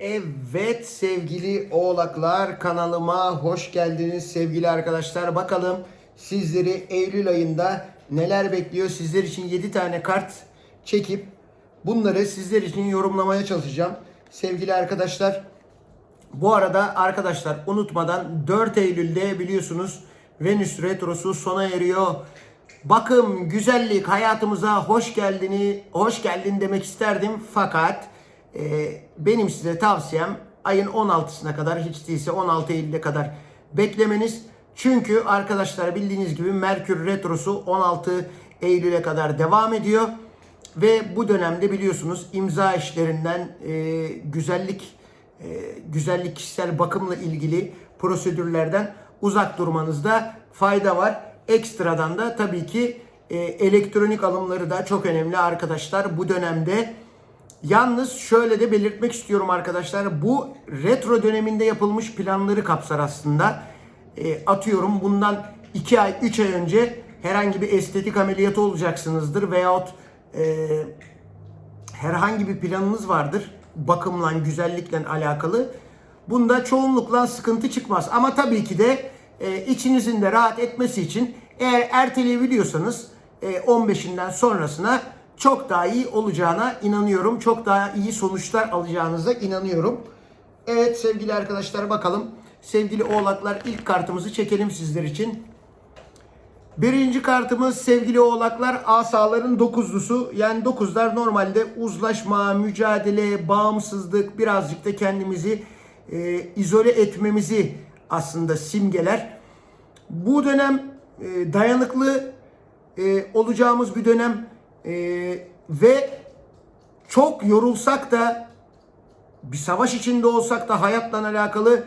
Evet sevgili oğlaklar kanalıma hoş geldiniz sevgili arkadaşlar. Bakalım sizleri Eylül ayında neler bekliyor. Sizler için 7 tane kart çekip bunları sizler için yorumlamaya çalışacağım. Sevgili arkadaşlar bu arada arkadaşlar unutmadan 4 Eylül'de biliyorsunuz Venüs Retrosu sona eriyor. Bakım, güzellik hayatımıza hoş geldini, hoş geldin demek isterdim fakat e, benim size tavsiyem ayın 16'sına kadar hiç değilse 16 Eylül'e kadar beklemeniz. Çünkü arkadaşlar bildiğiniz gibi Merkür Retrosu 16 Eylül'e kadar devam ediyor. Ve bu dönemde biliyorsunuz imza işlerinden e, güzellik e, güzellik kişisel bakımla ilgili prosedürlerden uzak durmanızda fayda var. Ekstradan da tabii ki e, elektronik alımları da çok önemli arkadaşlar bu dönemde. Yalnız şöyle de belirtmek istiyorum arkadaşlar. Bu retro döneminde yapılmış planları kapsar aslında. E, atıyorum bundan 2 ay 3 ay önce herhangi bir estetik ameliyatı olacaksınızdır veyahut e, herhangi bir planınız vardır bakımla, güzellikle alakalı. Bunda çoğunlukla sıkıntı çıkmaz. Ama tabii ki de e, içinizin de rahat etmesi için eğer erteleyebiliyorsanız e, 15'inden sonrasına çok daha iyi olacağına inanıyorum. Çok daha iyi sonuçlar alacağınıza inanıyorum. Evet sevgili arkadaşlar bakalım. Sevgili oğlaklar ilk kartımızı çekelim sizler için. Birinci kartımız sevgili oğlaklar asaların dokuzlusu. Yani dokuzlar normalde uzlaşma, mücadele, bağımsızlık birazcık da kendimizi e, izole etmemizi aslında simgeler. Bu dönem e, dayanıklı e, olacağımız bir dönem e, ve çok yorulsak da bir savaş içinde olsak da hayatla alakalı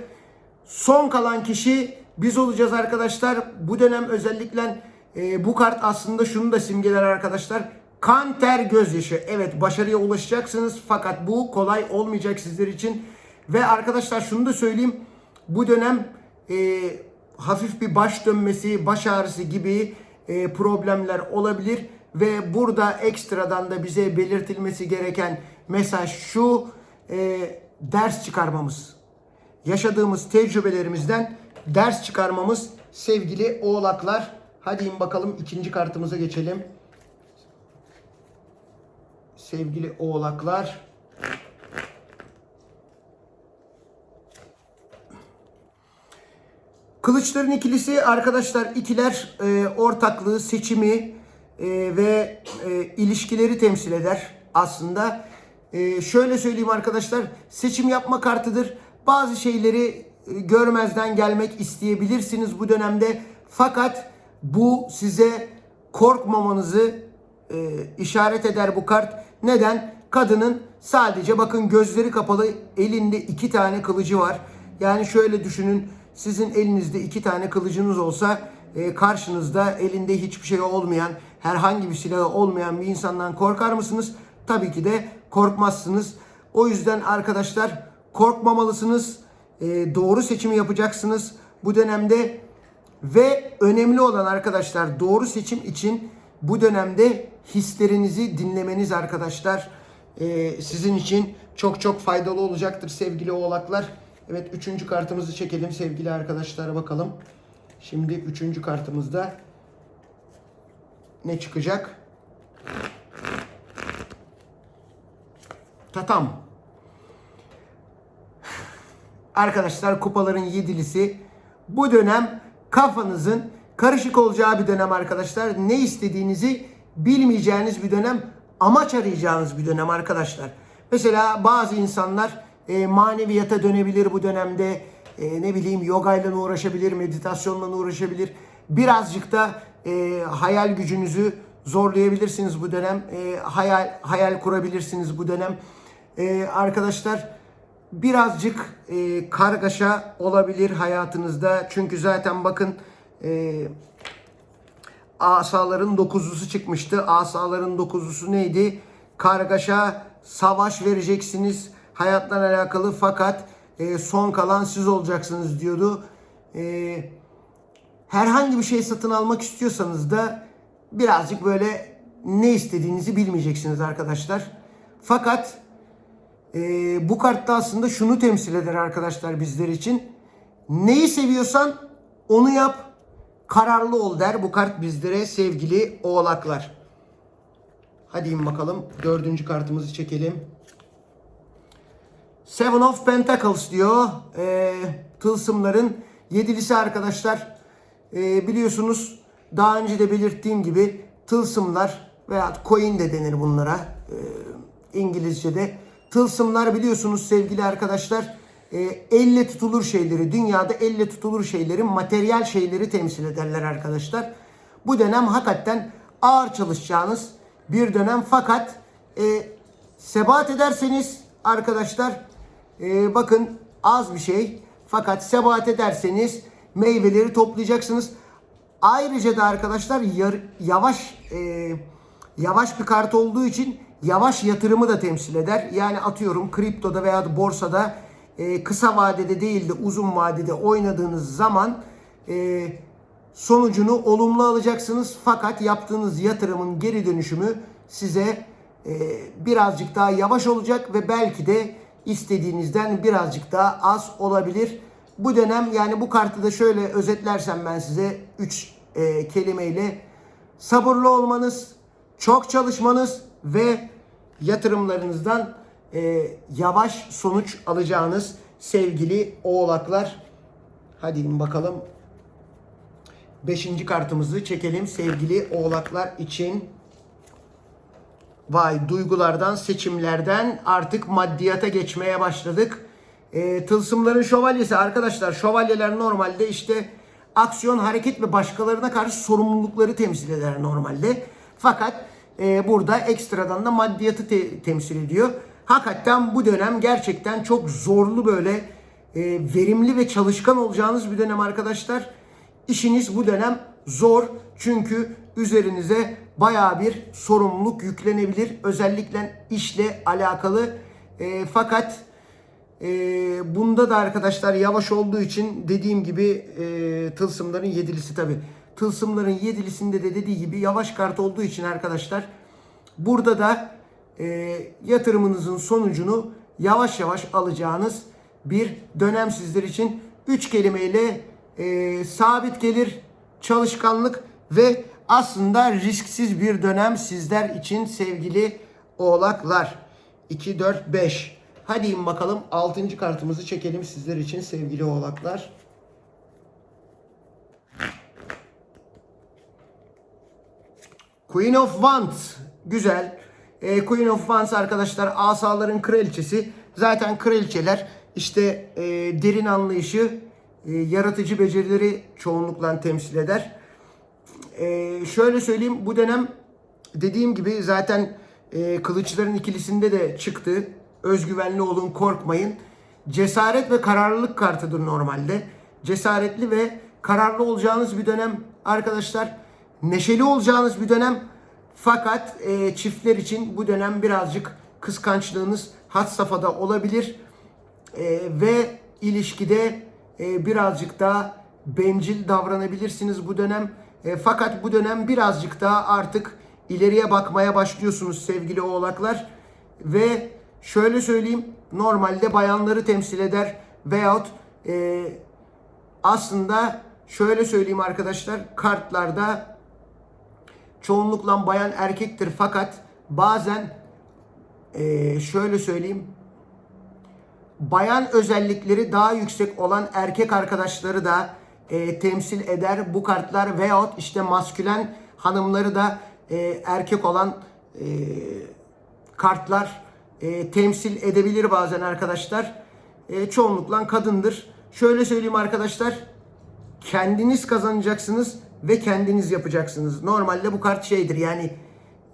son kalan kişi biz olacağız arkadaşlar. Bu dönem özellikle e, bu kart aslında şunu da simgeler arkadaşlar. Kan, ter, gözyaşı. Evet başarıya ulaşacaksınız fakat bu kolay olmayacak sizler için. Ve arkadaşlar şunu da söyleyeyim. Bu dönem e, hafif bir baş dönmesi, baş ağrısı gibi e, problemler olabilir. Ve burada ekstradan da bize belirtilmesi gereken mesaj şu. E, ders çıkarmamız yaşadığımız tecrübelerimizden ders çıkarmamız sevgili oğlaklar. Hadi in bakalım ikinci kartımıza geçelim. Sevgili oğlaklar. Kılıçların ikilisi arkadaşlar ikiler e, ortaklığı, seçimi e, ve e, ilişkileri temsil eder aslında. E, şöyle söyleyeyim arkadaşlar seçim yapma kartıdır. Bazı şeyleri e, görmezden gelmek isteyebilirsiniz bu dönemde. Fakat bu size korkmamanızı e, işaret eder bu kart. Neden? Kadının sadece bakın gözleri kapalı elinde iki tane kılıcı var. Yani şöyle düşünün sizin elinizde iki tane kılıcınız olsa karşınızda elinde hiçbir şey olmayan herhangi bir silahı olmayan bir insandan korkar mısınız? Tabii ki de korkmazsınız. O yüzden arkadaşlar korkmamalısınız. E, doğru seçimi yapacaksınız bu dönemde. Ve önemli olan arkadaşlar doğru seçim için bu dönemde hislerinizi dinlemeniz arkadaşlar e, sizin için çok çok faydalı olacaktır sevgili oğlaklar. Evet üçüncü kartımızı çekelim sevgili arkadaşlar bakalım. Şimdi üçüncü kartımızda ne çıkacak? Tatam. Arkadaşlar kupaların yedilisi bu dönem kafanızın karışık olacağı bir dönem arkadaşlar. Ne istediğinizi bilmeyeceğiniz bir dönem, amaç arayacağınız bir dönem arkadaşlar. Mesela bazı insanlar e, maneviyata dönebilir bu dönemde. E, ne bileyim yoga ile uğraşabilir, meditasyonla uğraşabilir. Birazcık da e, hayal gücünüzü zorlayabilirsiniz bu dönem. E, hayal hayal kurabilirsiniz bu dönem. E, arkadaşlar birazcık e, kargaşa olabilir hayatınızda. Çünkü zaten bakın e, asaların dokuzlusu çıkmıştı. Asaların dokuzlusu neydi? Kargaşa, savaş vereceksiniz hayatla alakalı fakat e, son kalan siz olacaksınız diyordu. E, herhangi bir şey satın almak istiyorsanız da birazcık böyle ne istediğinizi bilmeyeceksiniz arkadaşlar. Fakat e, bu kartta aslında şunu temsil eder arkadaşlar bizler için. Neyi seviyorsan onu yap. Kararlı ol der bu kart bizlere sevgili oğlaklar. Hadi in bakalım. Dördüncü kartımızı çekelim. Seven of Pentacles diyor. E, tılsımların yedilisi arkadaşlar. E, biliyorsunuz daha önce de belirttiğim gibi tılsımlar veya coin de denir bunlara. E, İngilizce'de. Tılsımlar biliyorsunuz sevgili arkadaşlar e, elle tutulur şeyleri, dünyada elle tutulur şeyleri, materyal şeyleri temsil ederler arkadaşlar. Bu dönem hakikaten ağır çalışacağınız bir dönem fakat e, sebat ederseniz arkadaşlar e, bakın az bir şey fakat sebat ederseniz meyveleri toplayacaksınız. Ayrıca da arkadaşlar yavaş e, yavaş bir kart olduğu için yavaş yatırımı da temsil eder. Yani atıyorum kriptoda veya da borsada e, kısa vadede değil de uzun vadede oynadığınız zaman e, sonucunu olumlu alacaksınız. Fakat yaptığınız yatırımın geri dönüşümü size e, birazcık daha yavaş olacak ve belki de istediğinizden birazcık daha az olabilir. Bu dönem yani bu kartı da şöyle özetlersem ben size 3 e, kelimeyle sabırlı olmanız, çok çalışmanız ve yatırımlarınızdan e, yavaş sonuç alacağınız sevgili oğlaklar. Hadi bakalım. Beşinci kartımızı çekelim sevgili oğlaklar için. Vay duygulardan, seçimlerden artık maddiyata geçmeye başladık. E, tılsımların şövalyesi arkadaşlar. Şövalyeler normalde işte aksiyon, hareket ve başkalarına karşı sorumlulukları temsil eder normalde. Fakat e, burada ekstradan da maddiyatı te- temsil ediyor. Hakikaten bu dönem gerçekten çok zorlu böyle e, verimli ve çalışkan olacağınız bir dönem arkadaşlar. İşiniz bu dönem zor çünkü üzerinize baya bir sorumluluk yüklenebilir. Özellikle işle alakalı. E, fakat e, bunda da arkadaşlar yavaş olduğu için dediğim gibi e, tılsımların yedilisi tabi. Tılsımların yedilisinde de dediği gibi yavaş kart olduğu için arkadaşlar burada da e, yatırımınızın sonucunu yavaş yavaş alacağınız bir dönem sizler için. Üç kelimeyle e, sabit gelir, çalışkanlık ve aslında risksiz bir dönem sizler için sevgili oğlaklar. 2, 4, 5. Hadi bakalım 6. kartımızı çekelim sizler için sevgili oğlaklar. Queen of Wands. Güzel. E, Queen of Wands arkadaşlar asaların kraliçesi. Zaten kraliçeler işte e, derin anlayışı, e, yaratıcı becerileri çoğunlukla temsil eder. E, şöyle söyleyeyim bu dönem dediğim gibi zaten e, kılıçların ikilisinde de çıktı. Özgüvenli olun korkmayın. Cesaret ve kararlılık kartıdır normalde. Cesaretli ve kararlı olacağınız bir dönem arkadaşlar. Neşeli olacağınız bir dönem. Fakat e, çiftler için bu dönem birazcık kıskançlığınız had safhada olabilir. E, ve ilişkide e, birazcık daha bencil davranabilirsiniz bu dönem. E, fakat bu dönem birazcık daha artık ileriye bakmaya başlıyorsunuz sevgili oğlaklar. Ve şöyle söyleyeyim normalde bayanları temsil eder veyahut e, aslında şöyle söyleyeyim arkadaşlar kartlarda çoğunlukla bayan erkektir. Fakat bazen e, şöyle söyleyeyim bayan özellikleri daha yüksek olan erkek arkadaşları da e, temsil eder bu kartlar veyahut işte maskülen hanımları da e, erkek olan e, kartlar e, temsil edebilir bazen arkadaşlar. E, çoğunlukla kadındır. Şöyle söyleyeyim arkadaşlar. Kendiniz kazanacaksınız ve kendiniz yapacaksınız. Normalde bu kart şeydir yani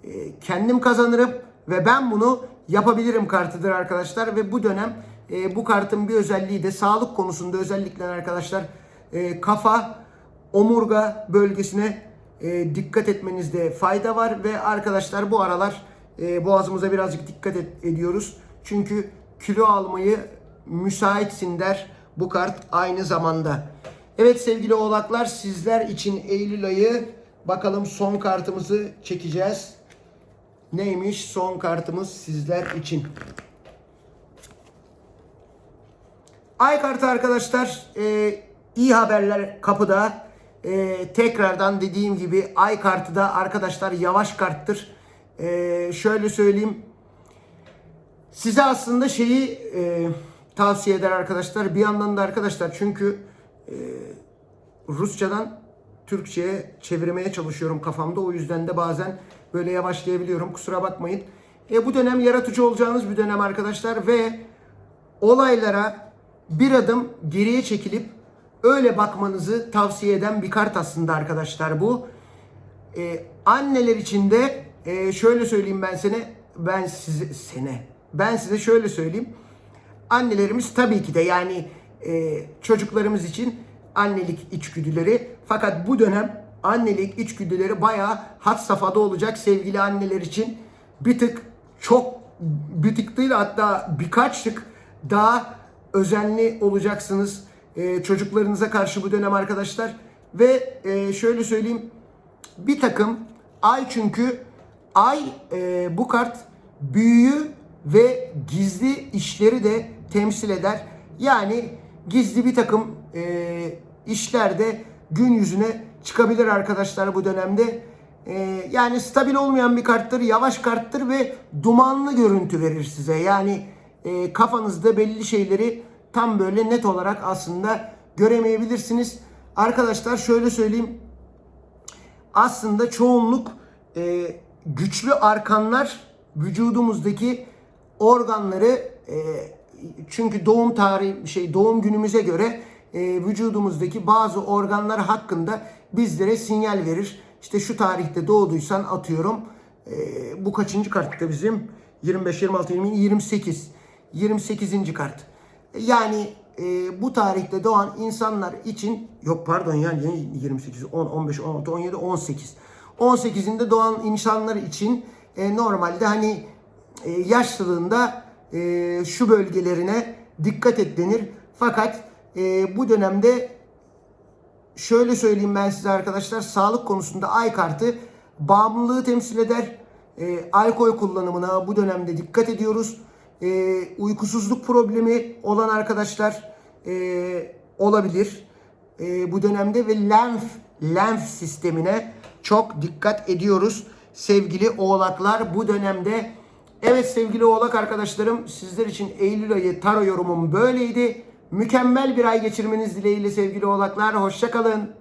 e, kendim kazanırım ve ben bunu yapabilirim kartıdır arkadaşlar. Ve bu dönem e, bu kartın bir özelliği de sağlık konusunda özellikle arkadaşlar e, kafa, omurga bölgesine e, dikkat etmenizde fayda var. Ve arkadaşlar bu aralar e, boğazımıza birazcık dikkat et, ediyoruz. Çünkü kilo almayı müsaitsin der bu kart aynı zamanda. Evet sevgili oğlaklar sizler için Eylül ayı bakalım son kartımızı çekeceğiz. Neymiş son kartımız sizler için? Ay kartı arkadaşlar e, iyi haberler kapıda. E, tekrardan dediğim gibi ay kartı da arkadaşlar yavaş karttır. E, şöyle söyleyeyim. Size aslında şeyi e, tavsiye eder arkadaşlar. Bir yandan da arkadaşlar çünkü e, Rusçadan Türkçe'ye çevirmeye çalışıyorum kafamda. O yüzden de bazen böyle yavaşlayabiliyorum. Kusura bakmayın. E, bu dönem yaratıcı olacağınız bir dönem arkadaşlar ve olaylara bir adım geriye çekilip öyle bakmanızı tavsiye eden bir kart aslında arkadaşlar bu. Ee, anneler için de e, şöyle söyleyeyim ben sene ben size sene ben size şöyle söyleyeyim. Annelerimiz tabii ki de yani e, çocuklarımız için annelik içgüdüleri fakat bu dönem annelik içgüdüleri bayağı had safhada olacak sevgili anneler için. Bir tık çok bir tık değil hatta birkaç tık daha özenli olacaksınız e, çocuklarınıza karşı bu dönem arkadaşlar. Ve e, şöyle söyleyeyim bir takım ay çünkü ay e, bu kart büyüyü ve gizli işleri de temsil eder. Yani gizli bir takım e, işler de gün yüzüne çıkabilir arkadaşlar bu dönemde. E, yani stabil olmayan bir karttır, yavaş karttır ve dumanlı görüntü verir size. Yani e, kafanızda belli şeyleri tam böyle net olarak aslında göremeyebilirsiniz. Arkadaşlar şöyle söyleyeyim aslında çoğunluk e, güçlü arkanlar vücudumuzdaki organları e, çünkü doğum tarihi şey doğum günümüze göre e, vücudumuzdaki bazı organlar hakkında bizlere sinyal verir. İşte şu tarihte doğduysan atıyorum e, bu kaçıncı kartta bizim 25 26 20 28 28. kart. Yani e, bu tarihte doğan insanlar için yok pardon yani 28, 10, 15, 16, 17, 18. 18'inde doğan insanlar için e, normalde hani e, yaşlılığında e, şu bölgelerine dikkat et denir. Fakat e, bu dönemde şöyle söyleyeyim ben size arkadaşlar sağlık konusunda ay kartı bağımlılığı temsil eder. E, alkol kullanımına bu dönemde dikkat ediyoruz. E, uykusuzluk problemi olan arkadaşlar e, olabilir e, bu dönemde ve lenf lenf sistemine çok dikkat ediyoruz sevgili oğlaklar bu dönemde. Evet sevgili oğlak arkadaşlarım sizler için Eylül ayı taro yorumum böyleydi. Mükemmel bir ay geçirmeniz dileğiyle sevgili oğlaklar. Hoşçakalın.